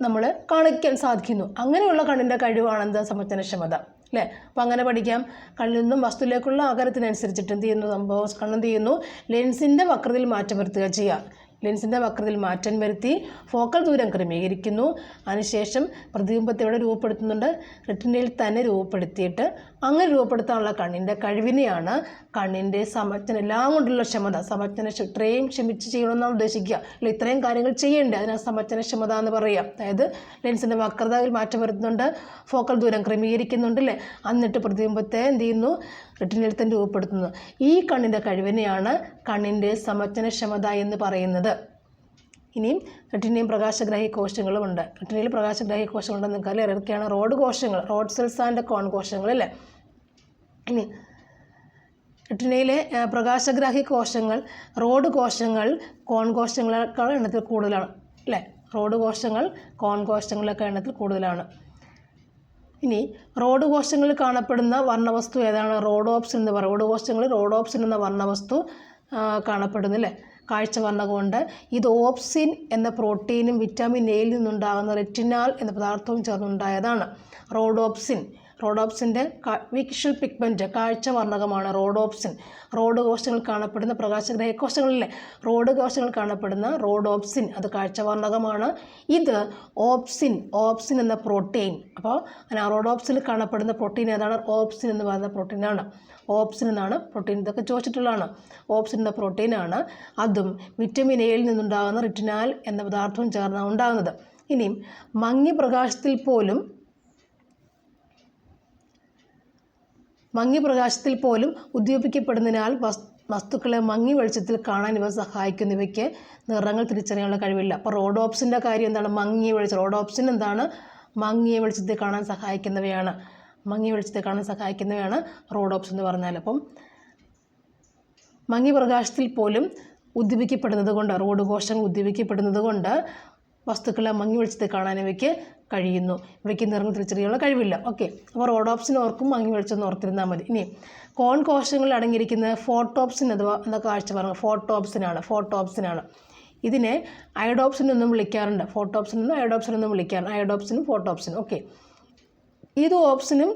നമ്മൾ കാണിക്കാൻ സാധിക്കുന്നു. അങ്ങനെയുള്ള കണ്ണിന്റെ കഴിവാണെന്ത്? സമചനക്ഷമത അല്ലേ? അപ്പോൾ അങ്ങനെ പഠിക്കാം. കണ്ണിൽ നിന്നും വസ്തുവിലേക്കുള്ള ആകാരത്തിനനുസരിച്ചിട്ട് എന്ത് ചെയ്യുന്നു? സംഭവം കണ്ണെന്ത് ചെയ്യുന്നു? ലെൻസിന്റെ വക്രതയിൽ മാറ്റം വരുത്തുക ചെയ്യുക. ലെൻസിന്റെ വക്രത്തിൽ മാറ്റം വരുത്തി ഫോക്കൽ ദൂരം ക്രമീകരിക്കുന്നു. അതിനുശേഷം പ്രതിബിംബത്തെ ഇവിടെ രൂപപ്പെടുത്തുന്നുണ്ട്. റെറ്റിനയിൽ തന്നെ രൂപപ്പെടുത്തിയിട്ട് അങ്ങനെ രൂപപ്പെടുത്താനുള്ള കണ്ണിന്റെ കഴിവിനെയാണ് കണ്ണിന്റെ സമജ്ഞന എല്ലാം കൊണ്ടുള്ള ക്ഷമത. സമജ്ഞന ഇത്രയും ക്ഷമിച്ച് ചെയ്യണമെന്നാണ് ഉദ്ദേശിക്കുക. അല്ല ഇത്രയും കാര്യങ്ങൾ ചെയ്യേണ്ടേ? അതിനാണ് സമജ്ഞന ക്ഷമത എന്ന് പറയുക. അതായത് ലെൻസിന്റെ വക്രതയിൽ മാറ്റം വരുത്തുന്നുണ്ട്. ഫോക്കൽ ദൂരം ക്രമീകരിക്കുന്നുണ്ട് അല്ലേ? എന്നിട്ട് പ്രതിബിംബത്തെ എന്ത് ചെയ്യുന്നു? റെറ്റിനയിൽ രൂപപ്പെടുത്തുന്നത്. രൂപപ്പെടുത്തുന്നു ഈ കണ്ണിന്റെ കഴിവിനെയാണ് കണ്ണിന്റെ സമജ്ഞനക്ഷമത എന്ന് പറയുന്നത്. ഇനിയും റെറ്റിനയും പ്രകാശഗ്രാഹി കോശങ്ങളും ഉണ്ട്. റെറ്റിനയിൽ പ്രകാശഗ്രാഹി കോശങ്ങളുണ്ടെന്ന് നിൽക്കാൽ ഏതൊക്കെയാണ് റോഡ് കോശങ്ങൾ റോഡ് സെൽസ് ആൻഡ് കോൺ കോശങ്ങൾ അല്ലേ? ഇനി റെറ്റിനയിലെ പ്രകാശഗ്രാഹി കോശങ്ങൾ റോഡ് കോശങ്ങൾ കോൺ കോശങ്ങളെക്കാൾ എണ്ണത്തിൽ കൂടുതലാണ് അല്ലേ? റോഡ് കോശങ്ങൾ കോൺ കോശങ്ങളൊക്കെ എണ്ണത്തിൽ കൂടുതലാണ്. ഇനി റോഡ് കോശങ്ങളിൽ കാണപ്പെടുന്ന വർണവസ്തു ഏതാണ്? റോഡ് ഓപ്ഷൻ എന്ന് പറയും. റോഡ് കോശങ്ങളിൽ റോഡ് ഓപ്ഷൻ എന്ന വർണവസ്തു കാണപ്പെടുന്നു കാണപ്പെടുന്നില്ലേ കാഴ്ച വർണകൊണ്ട് ഇത് ഓപ്സിൻ എന്ന പ്രോട്ടീനും വിറ്റാമിൻ എയിൽ നിന്നുണ്ടാകുന്ന റെറ്റിനാൽ എന്ന പദാർത്ഥവും ചേർന്നുണ്ടായതാണ്. റോഡോപ്സിൻ റോഡോപ്സിന്റെ വിഷ്വൽ പിഗ്മെന്റ് കാഴ്ച വർണകമാണ് റോഡോപ്സിൻ റോഡ് കോശങ്ങളിൽ കാണപ്പെടുന്ന പ്രകാശഗ്രഹ കോശങ്ങളിലെ റോഡ് കോശങ്ങളിൽ കാണപ്പെടുന്ന റോഡോപ്സിൻ അത് കാഴ്ച വർണകമാണ്. ഇത് ഓപ്സിൻ ഓപ്സിൻ എന്ന പ്രോട്ടീൻ. അപ്പോൾ റോഡോപ്സിൽ കാണപ്പെടുന്ന പ്രോട്ടീൻ ഏതാണ്? ഓപ്സിൻ എന്ന് പറയുന്ന പ്രോട്ടീനാണ് ഓപ്സിൻ എന്നാണ് പ്രോട്ടീൻ. ഇതൊക്കെ ചോദിച്ചിട്ടുള്ളതാണ്. ഓപ്സിൻ എന്ന പ്രോട്ടീനാണ് അതും വിറ്റമിൻ എയിൽ നിന്നുണ്ടാകുന്ന റിറ്റിനാൽ എന്ന പദാർത്ഥവും ചേർന്നാണ് ഉണ്ടാകുന്നത്. ഇനിയും മങ്ങി പ്രകാശത്തിൽ പോലും മങ്ങി പ്രകാശത്തിൽ പോലും ഉദ്ദീപിക്കപ്പെടുന്നതിനാൽ വസ് വസ്തുക്കളെ മങ്ങി വെളിച്ചത്തിൽ കാണാൻ ഇവ സഹായിക്കുന്നു ഇവയ്ക്ക് നിറങ്ങൾ തിരിച്ചറിയാനുള്ള കഴിവില്ല. അപ്പോൾ റോഡോപ്സിന്റെ കാര്യം എന്താണ്? മങ്ങിയ വെളിച്ചം. റോഡോപ്സിൻ എന്താണ്? മങ്ങിയ വെളിച്ചത്തിൽ കാണാൻ സഹായിക്കുന്നവയാണ്. മങ്ങി വെളിച്ചത്തിൽ കാണാൻ സഹായിക്കുന്നവയാണ് റോഡോപ്സ് എന്ന് പറഞ്ഞാൽ. അപ്പം മങ്ങി പ്രകാശത്തിൽ പോലും ഉദ്ദീപിക്കപ്പെടുന്നത് കൊണ്ട് റോഡ് കോശങ്ങൾ ഉദ്ദീപിക്കപ്പെടുന്നത് കൊണ്ട് വസ്തുക്കളെ മങ്ങി വെളിച്ചത്തിൽ കാണാൻ ഇവയ്ക്ക് കഴിയുന്നു. ഇവയ്ക്ക് നിറം തിരിച്ചറിയാനുള്ള കഴിവില്ല. ഓക്കെ അപ്പോൾ റോഡോപ്സിൻ ഓർക്കും മങ്ങി വെളിച്ചം ഓർത്തിരുന്നാൽ മതി. ഇനി കോൺ കോശങ്ങളിൽ അടങ്ങിയിരിക്കുന്ന ഫോട്ടോപ്സിൻ അഥവാ എന്താ കാഴ്ച പറഞ്ഞു ഫോട്ടോപ്സിനാണ് ഫോട്ടോപ്സിനാണ് ഇതിനെ അയഡോപ്സിൻ എന്നും വിളിക്കാറുണ്ട്. ഫോട്ടോപ്സിൻ എന്നും അയഡോപ്സിൻ എന്നും വിളിക്കാറുണ്ട്. അയഡോപ്സിനും ഫോട്ടോപ്സിനും ഓക്കെ ഇത് ഓപ്സിനും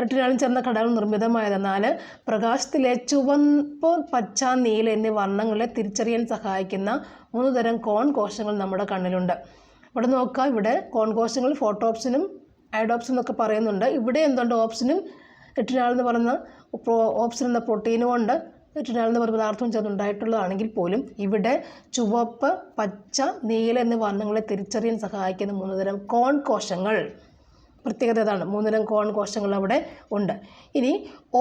റെറ്റിനാലും ചേർന്ന ഘടകം നിർമ്മിതമായതെന്നാൽ പ്രകാശത്തിലെ ചുവപ്പ് പച്ച നീല എന്നീ വർണങ്ങളെ തിരിച്ചറിയാൻ സഹായിക്കുന്ന മൂന്ന് തരം കോൺ കോശങ്ങൾ നമ്മുടെ കണ്ണിലുണ്ട്. ഇവിടെ നോക്കുക ഇവിടെ കോൺ കോശങ്ങൾ ഫോട്ടോപ്സിനും ഐഡോപ്സിനും എന്നൊക്കെ പറയുന്നുണ്ട്. ഇവിടെ എന്തുണ്ട്? ഓപ്സിനും റെറ്റിനാൽ എന്ന് പറയുന്ന ഓപ്സിൻ എന്ന പ്രോട്ടീനും ഉണ്ട്. റെറ്റിനാൽ എന്ന് പറയുന്ന പദാർത്ഥവും ചേർന്നുണ്ടായിട്ടുള്ളതാണെങ്കിൽ പോലും ഇവിടെ ചുവപ്പ് പച്ച നീല എന്നീ വർണങ്ങളെ തിരിച്ചറിയാൻ സഹായിക്കുന്ന മൂന്ന് തരം കോൺ കോശങ്ങൾ പ്രത്യേകത ഇതാണ്. മൂന്നിനം കോൺ കോശങ്ങൾ അവിടെ ഉണ്ട്. ഇനി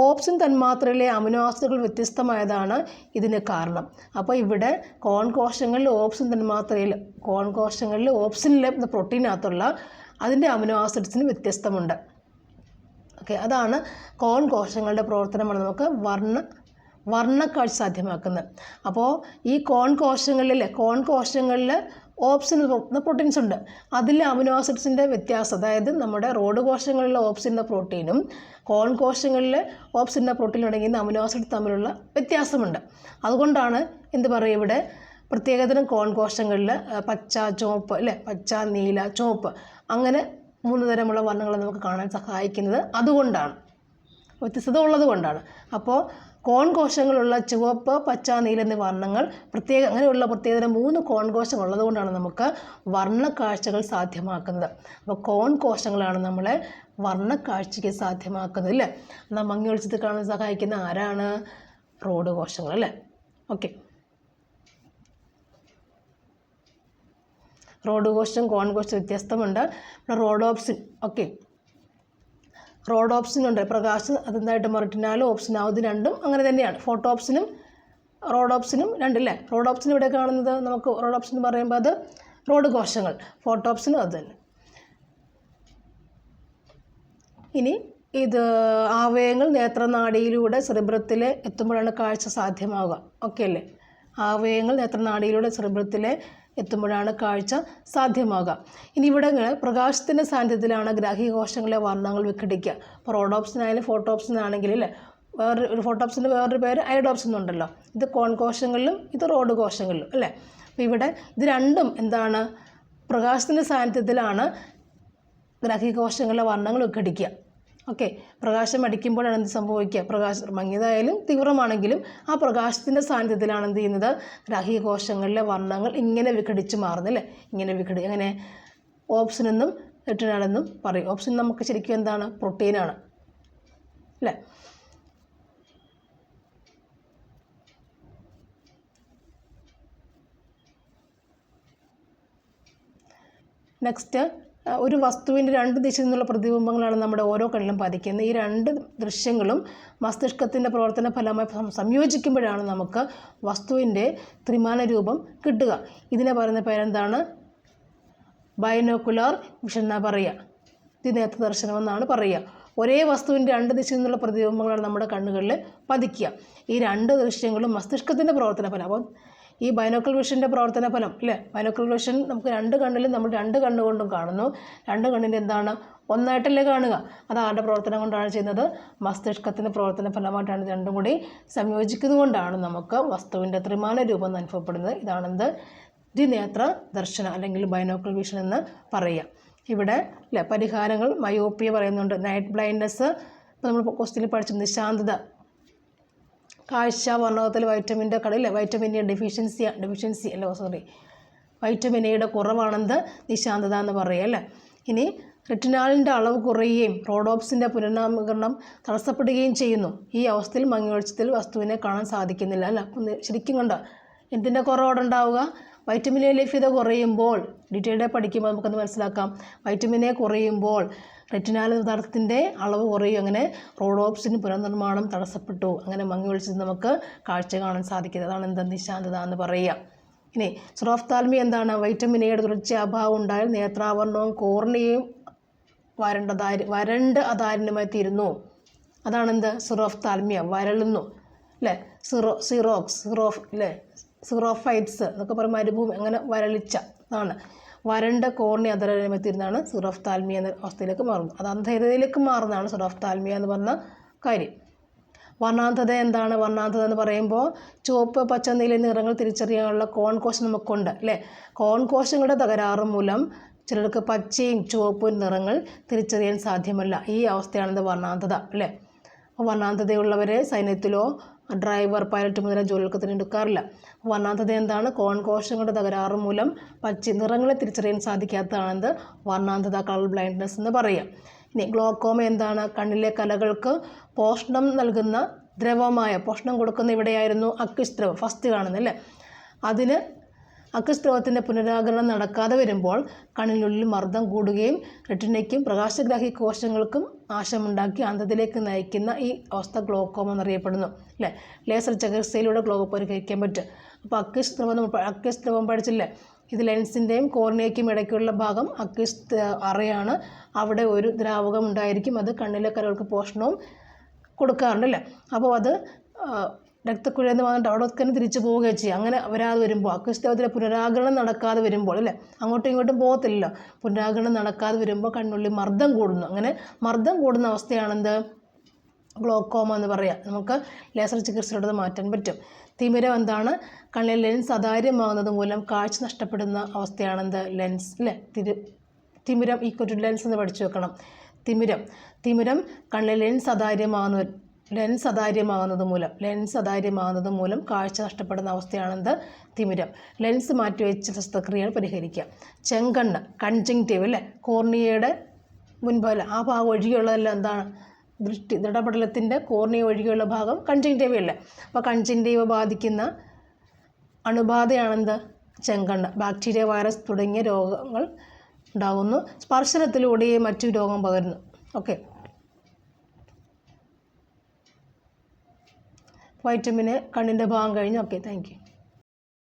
ഓപ്സിൻ തന്മാത്രയിലെ അമിനോ ആസിഡുകൾ വ്യത്യസ്തമായതാണ് ഇതിന് കാരണം. അപ്പോൾ ഇവിടെ കോൺ കോശങ്ങളിൽ ഓപ്സിൻ തന്മാത്രയിൽ കോൺ കോശങ്ങളിൽ ഓപ്സിനിലെ പ്രോട്ടീനകത്തുള്ള അതിന്റെ അമിനോ ആസിഡ്സിന് വ്യത്യസ്തമുണ്ട്. ഓക്കെ അതാണ് കോൺ കോശങ്ങളുടെ പ്രവർത്തനമാണ് നമുക്ക് വർണ വർണക്കാഴ്ച സാധ്യമാക്കുന്നത്. അപ്പോൾ ഈ കോൺ കോശങ്ങളിൽ കോൺ കോശങ്ങളിൽ ഓപ്സിൻ പ്രോട്ടീൻസ് ഉണ്ട്. അതിൽ അമിനോ ആസിഡ്സിന്റെ വ്യത്യാസം അതായത് നമ്മുടെ റോഡ് കോശങ്ങളിലെ ഓപ്സിന്റെ പ്രോട്ടീനും കോൺ കോശങ്ങളിലെ ഓപ്സിന്റെ പ്രോട്ടീൻ അടങ്ങിയ അമിനോ ആസിഡ് തമ്മിലുള്ള വ്യത്യാസമുണ്ട്. അതുകൊണ്ടാണ് എന്ത് പറയുക ഇവിടെ? പ്രത്യേകതരം കോൺ കോശങ്ങളിൽ പച്ച ചുവപ്പ് അല്ലേ? പച്ച നീല ചുവപ്പ്. അങ്ങനെ മൂന്ന് തരമുള്ള വർണങ്ങൾ നമുക്ക് കാണാൻ സഹായിക്കുന്നത് അതുകൊണ്ടാണ്. വ്യത്യസ്തത ഉള്ളത് കൊണ്ടാണ്. അപ്പോൾ കോൺ കോശങ്ങളുള്ള ചുവപ്പ് പച്ച നീല എന്നീ വർണങ്ങൾ പ്രത്യേക അങ്ങനെയുള്ള പ്രത്യേകതരം മൂന്ന് കോൺ കോശങ്ങൾ ഉള്ളതുകൊണ്ടാണ് നമുക്ക് വർണക്കാഴ്ചകൾ സാധ്യമാക്കുന്നത്. അപ്പോൾ കോൺ കോശങ്ങളാണ് നമ്മളെ വർണക്കാഴ്ചയ്ക്ക് സാധ്യമാക്കുന്നത് അല്ലേ എന്നാൽ മങ്ങി വെളിച്ചത്തിൽ കാണാൻ സഹായിക്കുന്ന ആരാണ്? റോഡ് കോശങ്ങൾ അല്ലേ? ഓക്കെ. റോഡ് കോശം കോൺ കോശം വ്യത്യസ്തമുണ്ട്. Rhodopsin okay. റോഡ് ഓപ്ഷൻ ഉണ്ട്. പ്രകാശ് അതെന്തായിട്ട് മറിറ്റിനാലും ഓപ്ഷൻ ആവുത് രണ്ടും അങ്ങനെ തന്നെയാണ്. ഫോട്ടോ ഓപ്ഷനും റോഡ് ഓപ്ഷനും രണ്ടല്ലേ റോഡ് ഓപ്ഷൻ ഇവിടെ കാണുന്നത് നമുക്ക് റോഡ് ഓപ്ഷൻ എന്ന് പറയുമ്പോൾ അത് റോഡ് കോശങ്ങൾ. ഫോട്ടോ ഓപ്ഷനും അത് തന്നെ ഇനി ഇത് ആവയങ്ങൾ നേത്രനാടിയിലൂടെ സെറിബ്രത്തിൽ എത്തുമ്പോഴാണ് കാഴ്ച സാധ്യമാവുക. ഓക്കെ അല്ലേ? ആവയങ്ങൾ നേത്രനാടിയിലൂടെ സെറിബ്രത്തിലെ എത്തുമ്പോഴാണ് കാഴ്ച സാധ്യമാകുക ഇനി ഇവിടെ പ്രകാശത്തിന്റെ സാന്നിധ്യത്തിലാണ് ഗ്രാഹ്യകോശങ്ങളിലെ വർണങ്ങൾ വിഘടിക്കുക. ഇപ്പോൾ റോഡോപ്സിനായാലും ഫോട്ടോപ്സിനാണെങ്കിൽ അല്ലേ വേറെ ഒരു ഫോട്ടോപ്സിന്റെ വേറൊരു പേര് ഐഡോപ്സ് എന്നുണ്ടല്ലോ. ഇത് കോൺ കോശങ്ങളിലും ഇത് റോഡ് കോശങ്ങളിലും അല്ലേ? അപ്പോൾ ഇവിടെ ഇത് രണ്ടും എന്താണ്? പ്രകാശത്തിന്റെ സാന്നിധ്യത്തിലാണ് ഗ്രാഹ്യകോശങ്ങളിലെ വർണങ്ങൾ വിഘടിക്കുക. ഓക്കെ. പ്രകാശം അടിക്കുമ്പോഴാണ് എന്ത് സംഭവിക്കുക? പ്രകാശം മങ്ങിയതായാലും തീവ്രമാണെങ്കിലും ആ പ്രകാശത്തിന്റെ സാന്നിധ്യത്തിലാണ് എന്ത് ചെയ്യുന്നത്? ഗ്രാഹ്യകോശങ്ങളിലെ വർണങ്ങൾ ഇങ്ങനെ വിഘടിച്ച് മാറുന്നില്ലേ ഇങ്ങനെ വിഘടി അങ്ങനെ ഓപ്ഷൻ എന്നും റിട്ടനാണെന്നും പറയും. ഓപ്ഷൻ നമുക്ക് ശരിക്കും എന്താണ്? പ്രോട്ടീനാണ് അല്ലേ? നെക്സ്റ്റ് ഒരു വസ്തുവിന്റെ രണ്ട് ദിശയിൽ നിന്നുള്ള പ്രതിബിംബങ്ങളാണ് നമ്മുടെ ഓരോ കണ്ണിലും പതിക്കുന്നത്. ഈ രണ്ട് ദൃശ്യങ്ങളും മസ്തിഷ്കത്തിന്റെ പ്രവർത്തന ഫലമായി സംയോജിക്കുമ്പോഴാണ് നമുക്ക് വസ്തുവിന്റെ ത്രിമാന രൂപം കിട്ടുക. ഇതിനെ പറയുന്ന പേരെന്താണ്? ബൈനോക്കുലാർ വിഷൻ എന്നാ പറയുക. ഇത് ദർശനമെന്നാണ് എന്നാണ് പറയുക. ഒരേ വസ്തുവിന്റെ രണ്ട് ദിശയിൽ നിന്നുള്ള പ്രതിബിംബങ്ങളാണ് നമ്മുടെ കണ്ണുകളിൽ പതിക്കുക. ഈ രണ്ട് ദൃശ്യങ്ങളും മസ്തിഷ്കത്തിന്റെ പ്രവർത്തന ഫലം. അപ്പം ഈ ബൈനോക്കൽ വിഷന്റെ പ്രവർത്തന ഫലം അല്ലേ? ബൈനോക്കൽ വിഷൻ നമുക്ക് രണ്ട് കണ്ണിലും നമ്മൾ രണ്ട് കണ്ണുകൊണ്ടും കാണുന്നു. രണ്ട് കണ്ണിന്റെ എന്താണ്? ഒന്നായിട്ടല്ലേ കാണുക. അത് ആരുടെ പ്രവർത്തനം കൊണ്ടാണ് ചെയ്യുന്നത്? മസ്തിഷ്കത്തിന്റെ പ്രവർത്തന ഫലമായിട്ടാണ് രണ്ടും കൂടി സംയോജിക്കുന്നതുകൊണ്ടാണ് നമുക്ക് വസ്തുവിന്റെ ത്രിമാന രൂപം അനുഭവപ്പെടുന്നത്. ഇതാണെന്ത്? ദ്വിനേത്ര ദർശനം അല്ലെങ്കിൽ ബൈനോക്കൽ വിഷൻ എന്ന് പറയുക. ഇവിടെ അല്ലേ പരിഹാരങ്ങൾ മയോപ്പിയ പറയുന്നുണ്ട്. നൈറ്റ് ബ്ലൈൻഡ്നെസ് ഇപ്പോൾ നമ്മൾ ക്വസ്റ്റിൽ പഠിച്ചു നിശാന്തത. കാഴ്ച വർണകത്തിൽ വൈറ്റമിന്റെ കടയിൽ വൈറ്റമിൻ എ ഡെഫിഷ്യൻസി ഡെഫിഷ്യൻസി അല്ല സോറി വൈറ്റമിൻ എയുടെ കുറവാണെന്ത്? നിശാന്തത എന്ന് പറയുക അല്ലേ? ഇനി റെറ്റിനാളിന്റെ അളവ് കുറയുകയും റോഡോപ്സിന്റെ പുനർനാമകരണം തടസ്സപ്പെടുകയും ചെയ്യുന്നു. ഈ അവസ്ഥയിൽ മങ്ങിയൊളിച്ചത്തിൽ വസ്തുവിനെ കാണാൻ സാധിക്കുന്നില്ല അല്ല? അപ്പം ശരിക്കും കണ്ടോ? എന്തിന്റെ കുറവോടെ ഉണ്ടാവുക? വൈറ്റമിൻ എ ലഭ്യത കുറയുമ്പോൾ ഡീറ്റെയിൽഡായി പഠിക്കുമ്പോൾ നമുക്കൊന്ന് മനസ്സിലാക്കാം. വൈറ്റമിൻ എ കുറയുമ്പോൾ റെറ്റിനാൽ പദാർത്ഥത്തിന്റെ അളവ് കുറയും. അങ്ങനെ റോഡോപ്സിന് പുനർനിർമ്മാണം തടസ്സപ്പെട്ടു. അങ്ങനെ മങ്ങി ഒളിച്ചത് നമുക്ക് കാഴ്ച കാണാൻ സാധിക്കുന്നത് അതാണ് എന്താ നിശാന്തത എന്ന് പറയുക. ഇനി സുറോഫ്താൽമി എന്താണ്? വൈറ്റമിൻ എയുടെ തുടർച്ചയായ അഭാവം ഉണ്ടായാൽ നേത്രാവരണവും കോർണിയയും വരണ്ടതാരി വരണ്ട് അതാരിനുമായി തീരുന്നു. അതാണെന്ത് സിറോഫ്താൽമിയ വരളുന്നു. അല്ലേ സിറോ സിറോക്സ് സിറോഫ് അല്ലേ സിറോഫൈറ്റ്സ് എന്നൊക്കെ പറയുമ്പോൾ മരുഭൂമി അങ്ങനെ വരളിച്ച അതാണ് വരണ്ട കോർണി അതരമായി സുറഫ് താൽമി എന്ന അവസ്ഥയിലേക്ക് മാറുന്നത്. അത് അന്ധതയിലേക്ക് മാറുന്നതാണ് സിറോഫ്താൽമിയ എന്ന് പറഞ്ഞ കാര്യം. വർണാന്ധത എന്താണ്? വർണാന്ധത എന്ന് പറയുമ്പോൾ ചുവപ്പ് പച്ച നീല നിറങ്ങൾ തിരിച്ചറിയാനുള്ള കോൺ കോശം നമുക്കുണ്ട് അല്ലേ? കോൺ കോശങ്ങളുടെ തകരാറ് മൂലം ചിലർക്ക് പച്ചയും ചുവപ്പും നിറങ്ങൾ തിരിച്ചറിയാൻ സാധ്യമല്ല. ഈ അവസ്ഥയാണെന്ന് വർണാന്ധത അല്ലേ? അപ്പോൾ വർണാന്തതയുള്ളവരെ സൈന്യത്തിലോ ഡ്രൈവർ പൈലറ്റ് മുതലായ ജോലികൾക്ക് തിരഞ്ഞെടുക്കാറില്ല. വർണാന്തത എന്താണ് കോൺ കോശങ്ങളുടെ തകരാറ് മൂലം പച്ച നിറങ്ങളെ തിരിച്ചറിയാൻ സാധിക്കാത്തതാണെന്ത്? വർണാന്തത കളർ ബ്ലൈൻഡ്നെസ് എന്ന് പറയാം. ഇനി ഗ്ലോക്കോമ എന്താണ്? കണ്ണിലെ കലകൾക്ക് പോഷണം നൽകുന്ന ദ്രവമായ പോഷണം കൊടുക്കുന്ന ഇവിടെയായിരുന്നു അക്വിസ് ദ്രവം ഫസ്റ്റ് കാണുന്നല്ലേ അതിന് അക്വിസ് ദ്രവത്തിന്റെ പുനരാകരണം നടക്കാതെ വരുമ്പോൾ കണ്ണിനുള്ളിൽ മർദ്ദം കൂടുകയും റെറ്റിനയ്ക്കും പ്രകാശഗ്രാഹി കോശങ്ങൾക്കും നാശമുണ്ടാക്കി അന്ധത്തിലേക്ക് നയിക്കുന്ന ഈ അവസ്ഥ ഗ്ലോക്കോമ എന്നറിയപ്പെടുന്നു. അല്ലേ? ലേസർ ചികിത്സയിലൂടെ ഗ്ലോക്കോ പരിഹരിക്കാൻ പറ്റും. അപ്പോൾ അക്വിസ് നമ്മൾ പ- പഠിച്ചില്ലേ? ഇത് ലെൻസിന്റെയും കോർണിയയ്ക്കും ഇടയ്ക്കുള്ള ഭാഗം അക്വിസ് അറയാണ്. അവിടെ ഒരു ദ്രാവകം ഉണ്ടായിരിക്കും. അത് കണ്ണിലെ കരകൾക്ക് പോഷണവും കൊടുക്കാറുണ്ടല്ലേ? അപ്പോൾ അത് രക്തക്കുഴി നിന്ന് വന്നിട്ട് അവിടെ തന്നെ തിരിച്ചു പോവുകയും ചെയ്യും. അങ്ങനെ വരാതെ വരുമ്പോൾ അക്വിസ്തവത്തിലെ പുനരാകരണം നടക്കാതെ വരുമ്പോൾ അല്ലേ? അങ്ങോട്ടും ഇങ്ങോട്ടും പോകത്തില്ലല്ലോ. പുനരാകരണം നടക്കാതെ വരുമ്പോൾ കണ്ണുള്ളിൽ മർദ്ദം കൂടുന്നു. അങ്ങനെ മർദ്ദം കൂടുന്ന അവസ്ഥയാണെന്ത്? ഗ്ലോക്കോമ എന്ന് പറയാം. നമുക്ക് ലേസർ ചികിത്സയിലൂടെ മാറ്റാൻ പറ്റും. തിമിരം എന്താണ്? കണ്ണിൽ ലെൻസ് അതാര്യമാകുന്നത് മൂലം കാഴ്ച നഷ്ടപ്പെടുന്ന അവസ്ഥയാണെന്ത്? ലെൻസ് അല്ലേ തിരു തിമിരം ഈക്വൽ ടു ലെൻസ് എന്ന് പഠിച്ചു വെക്കണം. തിമിരം തിമിരം കണ്ണിൽ ലെൻസ് അതാര്യമാകുന്ന ലെൻസ് അതാര്യമാകുന്നത് മൂലം ലെൻസ് അതാര്യമാകുന്നത് മൂലം കാഴ്ച നഷ്ടപ്പെടുന്ന അവസ്ഥയാണെന്ത്? തിമിരം. ലെൻസ് മാറ്റിവെച്ച ശസ്ത്രക്രിയകൾ പരിഹരിക്കുക. ചെങ്കണ്ണ് കൺജങ്റ്റീവ് അല്ലേ കോർണിയയുടെ മുൻപല്ല ആ ഭാഗം ഒഴികെയുള്ളതെല്ലാം എന്താണ്? ദൃഷ്ടി ദൃഢപടലത്തിന്റെ കോർണിയ ഒഴികെയുള്ള ഭാഗം കൺജങ്റ്റീവ് അപ്പോൾ കൺജങ്റ്റീവ് ബാധിക്കുന്ന അണുബാധയാണെന്ത്? ചെങ്കണ്ണ്. ബാക്ടീരിയ വൈറസ് തുടങ്ങിയ രോഗങ്ങൾ ഉണ്ടാകുന്നു സ്പർശനത്തിലൂടെ മറ്റു രോഗം പകരുന്നു. ഓക്കെ. വൈറ്റമിന് കണ്ണിന്റെ ഭാഗം കഴിഞ്ഞു. Okay thank you.